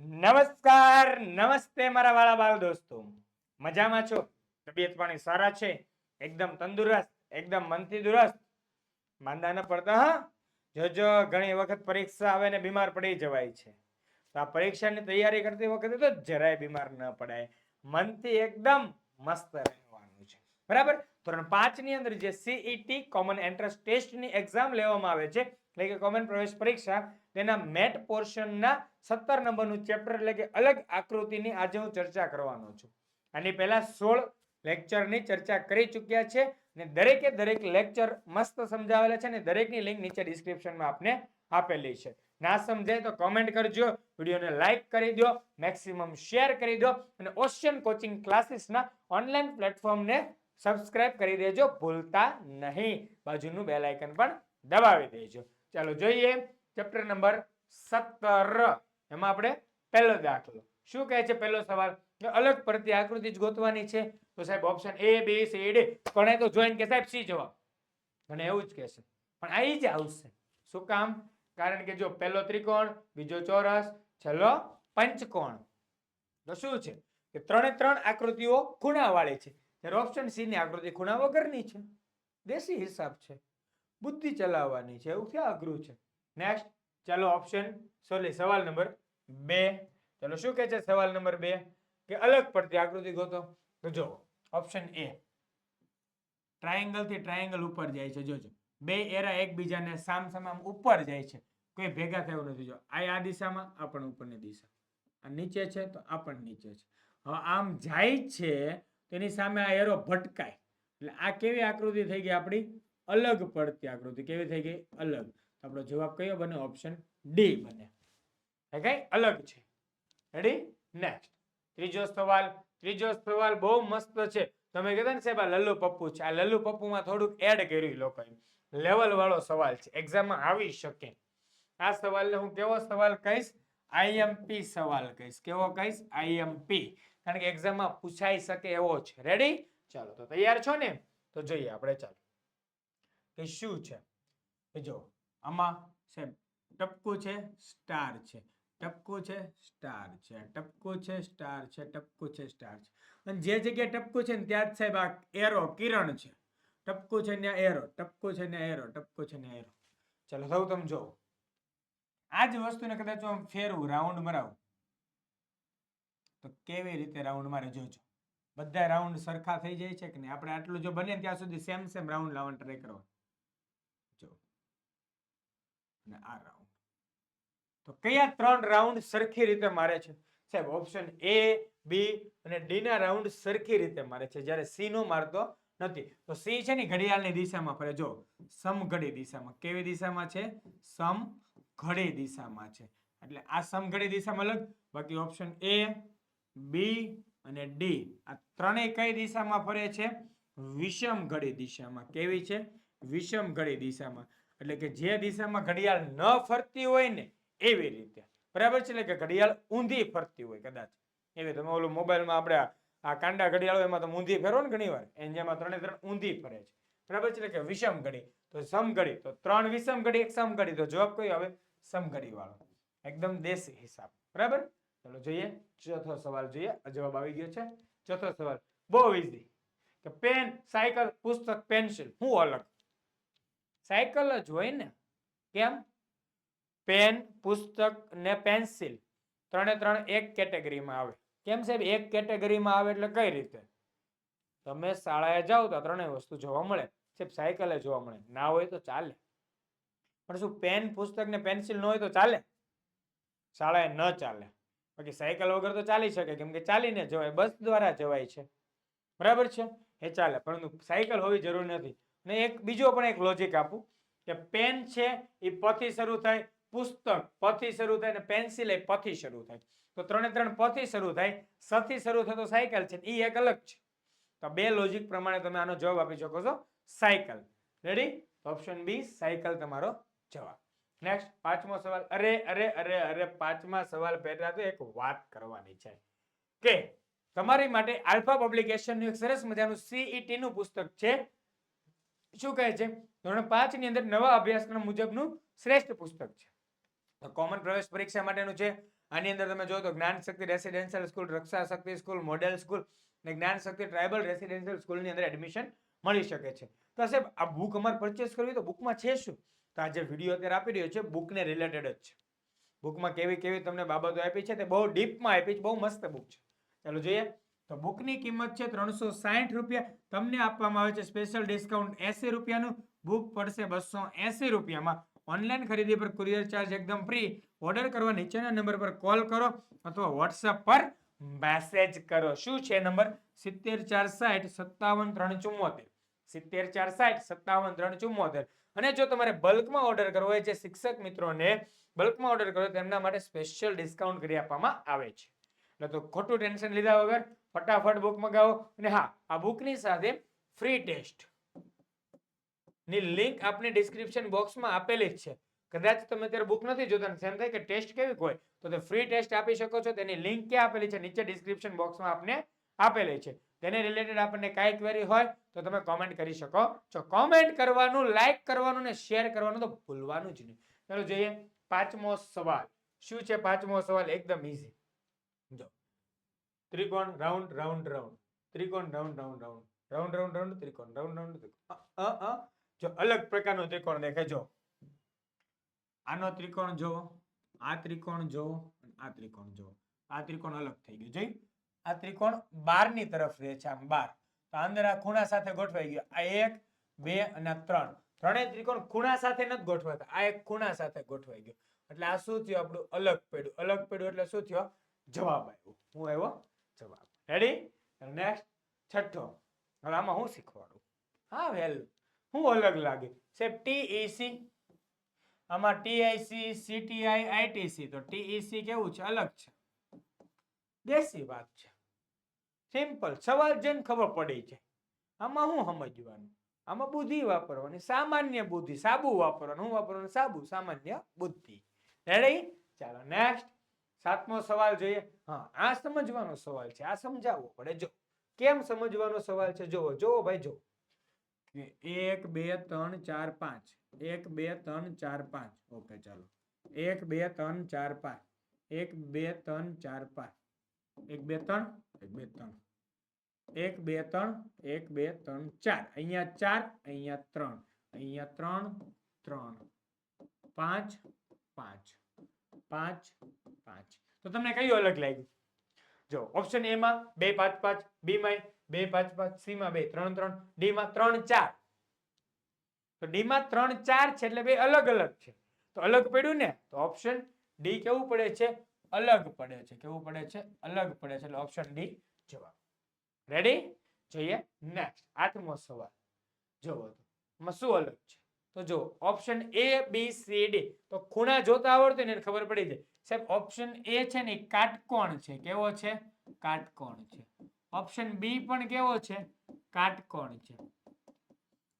નમસ્કાર, નમસ્તે મારા વાળા બાળ દોસ્તો. મજામાં છો? તબિયત પાણી સારા છે? એકદમ તંદુરસ્ત, એકદમ મનથી દુરસ્ત? માંદા ન પડતા, હા? જોજો ઘણી વખત પરીક્ષા આવે ને બીમાર પડી જવાય છે. તો આ પરીક્ષાની તૈયારી કરતી વખતે તો જરાય બીમાર ન પડાય. મનથી એકદમ મસ્ત રહેવાનું છે. બરાબર? ધોરણ પાંચની અંદર જે સીઈટી કોમન એન્ટ્રન્સ ટેસ્ટની એક્ઝામ લેવામાં આવે છે. એટલે કે કોમન પ્રવેશ પરીક્ષા તેના મેટ પોર્શનના સત્તર નંબરનું ચેપ્ટર એટલે કે અલગ આકૃતિની આજે હું ચર્ચા કરવાનો છું. આની પહેલા સોળ લેક્ચરની ચર્ચા કરી ચૂક્યા છે અને દરેકે દરેક લેક્ચર મસ્ત સમજાવેલા છે અને દરેકની લિંક નીચે ડિસ્ક્રિપ્શનમાં આપને આપેલી છે. ના સમજાય તો કોમેન્ટ કરજો, વિડીયોને લાઇક કરી દો મેક્સિમમ શેર કરી દો અને ઓશિયન કોચિંગ ક્લાસીસના ઓનલાઈન પ્લેટફોર્મને સબસ્ક્રાઇબ કરી દેજો ભૂલતા નહીં. બાજુનું બેલ આઇકન પણ દબાવી દેજો. ચાલો જોઈએ. ચેપ્ટર નંબર સત્તર. એમાં આપણે પહેલો દાખલો. શું કહે છે પહેલો સવાલ? અલગ પડતી આકૃતિ જ ગોતવાની છે? તો સાહેબ option A B C D પણ તો જોઈન કે સાહેબ સી જવાબ. અને એવું જ કહેશે. પણ આ જ આવશે. શું કામ? કારણ કે જો પહેલો ત્રિકોણ, બીજો ચોરસ, છેલ્લો પંચકોણ. તો શું છે? કે ત્રણે ત્રણ આકૃતિઓ ખૂણાવાળી છે. જ્યારે ઓપ્શન સી ની આકૃતિ ખૂણા વગરની છે. દેશી હિસાબ છે. બુદ્ધિ ચલાવવાની છે. એવું ક્યાં અઘરું છે? નેક્સ્ટ ચાલો ઓપ્શન સોરી સવાલ નંબર બે. ચાલો, શું કહે છે સવાલ નંબર બે? કે અલગ પડતી આકૃતિ ગોતો. તો જો ઓપ્શન એ ટ્રાયેંગલથી ટ્રાયેંગલ ઉપર જાય છે, જોજો. બે એરા એકબીજાને સામ સામ ઉપર જાય છે. કોઈ ભેગા થયું નથી, જો. આ આ દિશામાં, આ પણ ઉપરની દિશા. આ નીચે છે, તો આ પણ નીચે છે. હવે આમ જાય છે તેની સામે આ એરો ભટકાય. એટલે આ કેવી આકૃતિ થઈ ગઈ આપણી? અલગ પડતી આકૃતિ. કેવી થઈ ગઈ? અલગ. આપણો જવાબ કયો બને? ઓપ્શન ડી બને. કઈ? અલગ છે. રેડી નેક્સ્ટ ત્રીજો સવાલ ત્રીજો સવાલ બહુ મસ્ત છે. તમે કહેતા ને સાહેબ, આ લલ્લુ પપ્પુ છે. આ લલ્લુ પપ્પુમાં થોડુંક એડ કર્યું લોકોએ. લેવલ વાળો સવાલ છે. એક્ઝામમાં આવી શકે. આ સવાલને હું કેવો સવાલ કહીશ? આઈએમપી સવાલ કહીશ. કેવો કહીશ? આઈએમપી કારણ કે એક્ઝામમાં પૂછાઈ શકે એવો છે. રેડી ચાલો, તો તૈયાર છો ને? તો જોઈએ, આપણે ચાલો. કે શું છે? જો આમાં સાહેબ ટપકું છે, સ્ટાર છે. ટપકું છે, સ્ટાર છે. ટપકું છે, સ્ટાર છે. ટપકું છે, સ્ટાર છે. અને જે જગ્યાએ ટપકું છે ને, ત્યાં જ સાહેબ આ એરો, કિરણ છે. ટપકું છે ને એરો. ટપકું છે ને એરો. ટપકું છે ને એરો. ચાલો, સૌ તમે જો આ જ વસ્તુને કદાચ હું ફેરવું, રાઉન્ડ મરાવું. તો કેવી રીતે રાઉન્ડ મારે જોજો. બધા રાઉન્ડ સરખા થઈ જાય છે કે નહીં? આપણે આટલું જો બને ત્યાં સુધી સેમ સેમ રાઉન્ડ લાવવાનું ટ્રાય કરો જો અને આ રાઉન્ડ તો કયા ત્રણ રાઉન્ડ સરખી રીતે મારે છે? સાહેબ ઓપ્શન એ બી અને ડી ના રાઉન્ડ સરખી રીતે મારે છે. જ્યારે સી નો મારતો નથી. તો સી છે ને ઘડિયાળની દિશામાં ફરે. જો, સમઘડી દિશામાં. કેવી દિશામાં છે? સમઘડી દિશામાં છે. એટલે આ સમઘડી દિશામાં અલગ બાકી ઓપ્શન એ બી અને ડી આ ત્રણેય કઈ દિશામાં ફરે છે? વિષમ ઘડી દિશામાં. કેવી છે? વિષમ ઘડી દિશામાં. એટલે કે જે દિશામાં ઘડિયાળ ન ફરતી હોય ને એવી રીતે. બરાબર છે? એટલે કે ઘડિયાળ ઊંધી ફરતી હોય કદાચ. એવી તમે ઓલું મોબાઈલમાં આપણે આ- કાંડા ઘડિયાળો એમાં તમે ઊંધી ફેરો ને ઘણી વાર એની જેમાં ત્રણે ત્રણ ઊંધી ફરે છે. બરાબર છે? એટલે કે વિષમ ઘડી. તો સમઘડી. તો ત્રણ વિષમ ઘડી, એક સમઘડી. તો જવાબ કયો આવે? સમઘડી વાળો એકદમ દેશી હિસાબ. બરાબર? ચલો જોઈએ. ચોથો સવાલ જોઈએ. જવાબ આવી ગયો છે. ચોથો સવાલ. બહુ ઈઝી કે પેન સાયકલ, પુસ્તક પેન્સિલ હું અલગ સાયકલ જ હોય ને? કેમ? પેન, પુસ્તક ને પેન્સિલ. ત્રણે ત્રણ એક કેટેગરીમાં આવે. કેમ સાહેબ? એક કેટેગરીમાં આવે એટલે કઈ રીતે? તમે શાળાએ જાઓ તો ત્રણેય વસ્તુ જોવા મળે. સાહેબ, સાયકલે જોવા મળે. ના હોય તો ચાલે. પણ શું પેન, પુસ્તક ને પેન્સિલ ન હોય તો ચાલે? શાળાએ ન ચાલે. બાકી સાયકલ વગર તો ચાલી શકે. કેમ કે ચાલીને જવાય. બસ દ્વારા જવાય છે. બરાબર છે? એ ચાલે. પરંતુ સાયકલ હોવી જરૂર નથી. અને એક બીજો પણ એક લોજિક આપું કે પેન છે એ પથી શરૂ થાય, પુસ્તક પથી શરૂ થાય અને પેન્સિલ એ પથી શરૂ થાય. તો ત્રણે ત્રણ પથી શરૂ થાય, સથી શરૂ થતો સાયકલ છે એ એક અલગ છે. તો બે લોજિક પ્રમાણે તમે આનો જવાબ આપી શકો છો cycle ready option B cycle તમારો જવાબ. નેક્સ્ટ પાંચમો સવાલ. અરે અરે અરે અરે, પાંચમા સવાલ પહેલા તો એક વાત કરવાની છે. કે તમારી માટે આલ્ફા પબ્લિકેશનનું એક સરસ મજાનું સીઈટી નું પુસ્તક છે શું કહે છે? ધોરણ પાંચની અંદર નવા અભ્યાસક્રમ મુજબનું શ્રેષ્ઠ પુસ્તક છે. કોમન પ્રવેશ પરીક્ષા માટેનું છે. આની અંદર તમે જો તો Gyan Shakti residential school Raksha Shakti school model school અને જ્ઞાન શક્તિ ટ્રાઇબલ રેસિડેન્શિયલ સ્કૂલની અંદર એડમિશન મળી શકે છે. તો સાહેબ, આ બુક અમારે પરચેસ કરવી તો બુકમાં છે શું? તો આ જે વીડિયો અત્યારે આપી રહ્યો છે બુકને રિલેટેડ જ છે. બુકમાં કેવી કેવી તમને બાબતો આપી છે તે બહુ ડીપમાં આપી છે, બહુ મસ્ત બુક છે. ચાલો જોઈએ. તો બુકની કિંમત છે ત્રણસો સાઠ રૂપિયા. તમને આપવામાં આવે છે સ્પેશિયલ ડિસ્કાઉન્ટ એસી રૂપિયાનું. બુક પડશે બસો એસી રૂપિયામાં. ઓનલાઈન ખરીદી પર કુરિયર ચાર્જ એકદમ ફ્રી ઓર્ડર કરવા નીચેના નંબર પર કોલ કરો અથવા વોટ્સઅપ પર મેસેજ કરો. શું છે નંબર સિત્તેર ચાર સાઠ સત્તાવન ત્રણ ચુમ્મોતેર સિત્તેર ચાર સાઠ સત્તાવન ત્રણ ચુમ્મોતેર અને જો તમારે બલ્કમાં ઓર્ડર કરવો હોય જે શિક્ષક મિત્રોને બલ્કમાં ઓર્ડર કરો, તેમના માટે સ્પેશિયલ ડિસ્કાઉન્ટ કરી આપવામાં આવે છે. એટલે તો ખોટું ટેન્શન લીધા વગર ફટાફટ બુક મગાવો અને હા, આ બુકની સાથે ફ્રી ટેસ્ટની લિંક આપની ડિસ્ક્રિપ્શન બોક્સમાં આપેલી જ છે. કદાચ તમે અત્યારે બુક નથી જોતા સેમ થાય કે ટેસ્ટ કેવી હોય, તો તે ફ્રી ટેસ્ટ આપી શકો છો. તેની લિંક ક્યાં આપેલી છે? નીચે ડિસ્ક્રિપ્શન બોક્સમાં આપને આપેલી છે. તેને રિલેટેડ આપણને કાંઈ ક્વેરી હોય, તો તમે કોમેન્ટ કરી શકો છો. કોમેન્ટ કરવાનું લાઈક કરવાનું ને શેર કરવાનું તો ભૂલવાનું જ નહીં. ચાલો જોઈએ પાંચમો સવાલ. શું છે પાંચમો સવાલ? એકદમ ઈઝી જો. ત્રિકોણ, રાઉન્ડ રાઉન્ડ રાઉન્ડ. ત્રિકોણ, round round round. Round round round, ત્રિકોણ, રાઉન્ડ રાઉન્ડ, ત્રિકોણ. જો અલગ પ્રકારનો ત્રિકોણ દેખાય, જો. આનો ત્રિકોણ જો આ ત્રિકોણ જો આ ત્રિકોણ જો આ ત્રિકોણ અલગ થઈ ગયું. જોઈ આ ત્રિકોણ બારની તરફ રહે છે, આમ બાર. તો અંદર આ ખૂણા સાથે ગોઠવાઈ ગયો. આ એક, બે અને ત્રણ. ત્રણેય ત્રિકોણ ખૂણા સાથે નથી ગોઠવાતા. આ એક ખૂણા સાથે ગોઠવાઈ ગયો. એટલે આ શું થયું? આપણું અલગ પડ્યું. અલગ પડ્યું એટલે શું થયો? જવાબ આવ્યો. હું આવ્યો? જવાબ. રેડી નેક્સ્ટ છઠ્ઠો. હવે આમાં હું શીખવાડું? હા વેલ હું અલગ લાગે. સાહેબ ટીઈસી આમાં ટીઆઈસી સીટીઆઈ આઈટીસી તો ટીઈસી કેવું છે? અલગ છે. દેશી વાત છે. સિમ્પલ સવાલ જેને ખબર પડી છે આમાં હું સમજવાનું? આમાં બુદ્ધિ વાપરવાની. સામાન્ય બુદ્ધિ. સાબુ વાપરવાનું. હું વાપરવાનું સાબુ. સામાન્ય બુદ્ધિ. રેડી ચાલો નેક્સ્ટ સાતમો સવાલ જોઈએ. હા. આ સમજવાનો સવાલ છે. આ સમજાવવો પડે. જો. કેમ સમજવાનો સવાલ છે? જોવો જોવો ભાઈ જો એક બે ત્રણ ચાર પાંચ. એક બે ત્રણ ચાર પાંચ. ઓકે ચાલો. એક બે ત્રણ ચાર પાંચ. એક બે ત્રણ ચાર પાંચ. એક બે ત્રણ. એક બે ત્રણ. એક બે ત્રણ. એક બે ત્રણ ચાર. અહીંયા ચાર અહીંયા ત્રણ. અહીંયા ત્રણ ત્રણ. પાંચ પાંચ પાંચ. પાંચ તો તમને કયું અલગ લાગ્યું? જો ઓપ્શન એ માં બે પાંચ પાંચ બી માં બે પાંચ પાંચ સી માં બે, ત્રણ ત્રણ ડી માં ત્રણ ચાર. તો ડી માં ત્રણ ચાર છે એટલે બે અલગ અલગ છે. તો અલગ પડ્યું ને, તો ઓપ્શન ડી કેવું પડે છે? અલગ પડે છે. કેવું પડે છે? અલગ પડે છે. એટલે ઓપ્શન ડી જવાબ. રેડી જોઈએ. નેક્સ્ટ આઠમો સવાલ. જુઓ તો શું અલગ છે? તો જો option A B C D તો ખૂણા જોતા આવડતું ને ખબર પડી જાય. સાહેબ ઓપ્શન એ છે ને કાટકોણ છે. કેવો છે? કાટકોણ છે. ઓપ્શન બી પણ કેવો છે? કાટકોણ છે.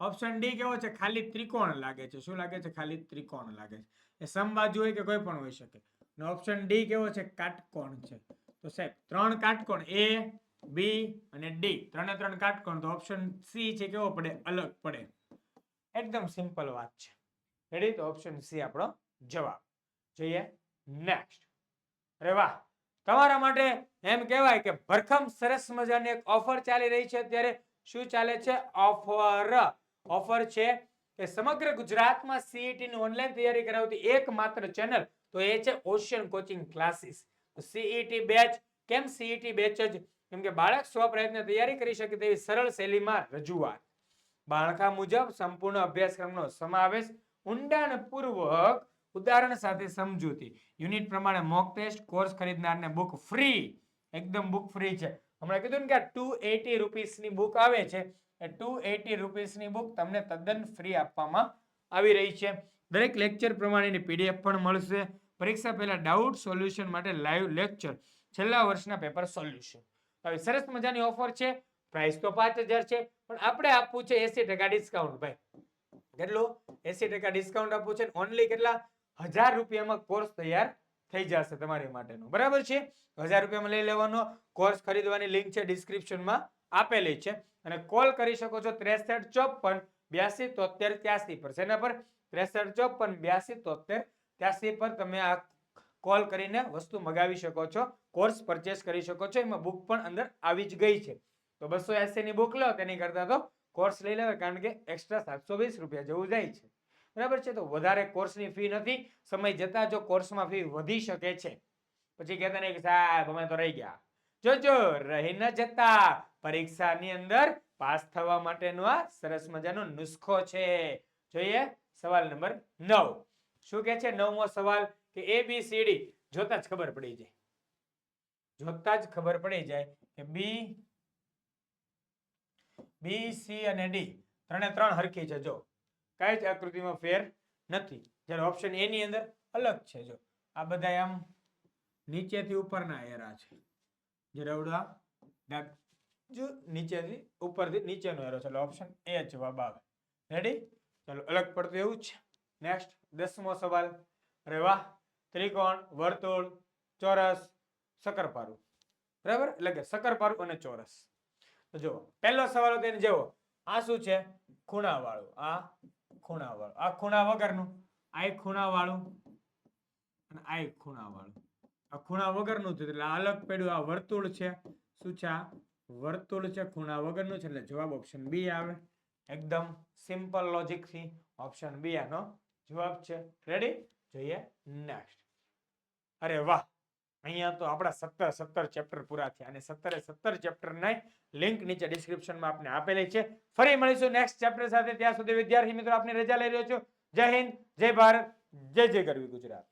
ઓપ્શન ડી કેવો છે? ખાલી ત્રિકોણ લાગે છે. શું લાગે છે? ખાલી ત્રિકોણ લાગે છે. એ સમબાજુ હોય કે કોઈ પણ હોઈ શકે. અને ઓપ્શન ડી કેવો છે? કાટકોણ છે. તો સાહેબ, ત્રણ કાટકોણ એ બી અને ડી ત્રણે ત્રણ કાટકોણ. તો ઓપ્શન સી છે કેવો પડે? અલગ પડે. એકદમ સિમ્પલ વાત છે. રેડી તો ઓપ્શન સી આપણો જવાબ. જોઈએ. નેક્સ્ટ અરે વાહ. તમારા માટે એમ કહેવાય કે ભરખમ સરસ મજાની એક ઓફર ચાલી રહી છે. અત્યારે શું ચાલે છે? ઓફર ઓફર છે કે સમગ્ર ગુજરાતમાં સીઈટી ની ઓનલાઈન તૈયારી કરાવતી એકમાત્ર ચેનલ તો એ છે ocean coaching classes CET batch કેમ સીઈટી બેચ જ? કેમ કે બાળક સ્વપ્રયત્ન તૈયારી કરી શકે તેવી સરળ શૈલીમાં રજૂઆત. બાળકા મુજબ સંપૂર્ણ અભ્યાસક્રમનો સમાવેશ ઊંડાણપૂર્વક ઉદાહરણ સાથે સમજૂતી. યુનિટ પ્રમાણે મોક ટેસ્ટ કોર્સ ખરીદનારને બુક ફ્રી એકદમ બુક ફ્રી છે. હમણાં કીધું ને કે ટુ એટી રૂપીસની બુક આવે છે. એ ટુ એટી રૂપીસની બુક તમને તદ્દન ફ્રી આપવામાં આવી રહી છે. દરેક લેક્ચર પ્રમાણેની પીડીએફ પણ મળશે. પરીક્ષા પહેલાં ડાઉટ સોલ્યુશન માટે લાઈવ લેક્ચર છેલ્લા વર્ષના પેપર સોલ્યુશન હવે સરસ મજાની ઓફર છે. પ્રાઇસ તો પાંચ હજાર છે. પણ આપણે આપવું છે એસી ટકા ડિસ્કાઉન્ટ ભાઈ. કેટલું? એસી ટકા ડિસ્કાઉન્ટ આપવું છે. ઓનલી કેટલા? હજાર રૂપિયામાં કોર્સ તૈયાર થઈ જશે તમારી માટેનો. બરાબર છે? હજાર રૂપિયામાં લઈ લેવાનો કોર્સ ખરીદવાની લિંક છે ડિસ્ક્રિપ્શનમાં આપેલી છે. અને કોલ કરી શકો છો ત્રેસઠ ચોપન બ્યાસી તોતેર ત્યાસી પર. શેના પર? ત્રેસઠ ચોપન બ્યાસી તોતેર ત્યાસી પર તમે આ કોલ કરીને વસ્તુ મગાવી શકો છો કોર્સ પરચેસ કરી શકો છો. એમાં બુક પણ અંદર આવી જ ગઈ છે. તો બસો એસી ની બુક લો, તેની કરતા તો કોર્સ લઈ લેવાય, કારણ કે એક્સ્ટ્રા સાતસો વીસ રૂપિયા જેવું જાય છે. બરાબર છે? તો વધારે કોર્સની ફી નથી. સમય જતા જો કોર્સમાં ફી વધી શકે છે. પછી કહેતા નહીં કે સાહેબ, અમે તો રહી ગયા. જોજો રહી ન જતા પરીક્ષાની અંદર પાસ થવા માટેનો આ સરસ મજાનો નુસ્ખો છે. જોઈએ, સવાલ નંબર નવ. શું કે છે? નવમો સવાલ કે એ બી સી ડી જોતા જ ખબર પડી જાય. જોતા જ ખબર પડી જાય કે બી બી સી અને ડી ત્રણે ત્રણ હરખી છે, જો. કઈ જ આકૃતિમાં ફેર નથી. જ્યારે ઓપ્શન એ ની અંદર અલગ છે જો. આ બધા આમ નીચેથી ઉપરના એરા છે. જે રવડા ડાક જો નીચેથી ઉપરથી નીચેનો એરો છે. ઓપ્શન એ જવાબ આવે. રેડી ચલો, અલગ પડતું એવું જ નેક્સ્ટ દસમો સવાલ. અરે વાહ ત્રિકોણ, વર્તુળ, ચોરસ શકરપારું બરાબર? એટલે કે શકરપારું અને ચોરસ. તો જુઓ, પહેલો સવાલ હતો એને જેવો આ શું છે? ખૂણા વાળું આ ખૂણા વાળું. આ ખૂણા વગરનું. આ એક ખૂણા વાળું અને આ એક ખૂણા વાળું. આ ખૂણા વગરનું છે એટલે અલગ પડ્યું. આ વર્તુળ છે. શું છે આ? વર્તુળ છે, ખૂણા વગરનું છે એટલે જવાબ ઓપ્શન બી આવે. એકદમ સિમ્પલ લોજિકથી ઓપ્શન બી આનો જવાબ છે. રેડી જોઈએ નેક્સ્ટ અરે વાહ! અહીંયા તો આપણા સત્તર સત્તર ચેપ્ટર પૂરા થયા અને સત્તરે સત્તર ચેપ્ટર ના લિંક નીચે ડિસ્ક્રિપ્શનમાં આપને આપેલી છે. ફરી મળીશું નેક્સ્ટ ચેપ્ટર સાથે. ત્યાં સુધી વિદ્યાર્થી મિત્રો, આપની રજા લઈ રહ્યો છું. જય હિન્દ, જય ભારત, જય જય ગરવી ગુજરાત.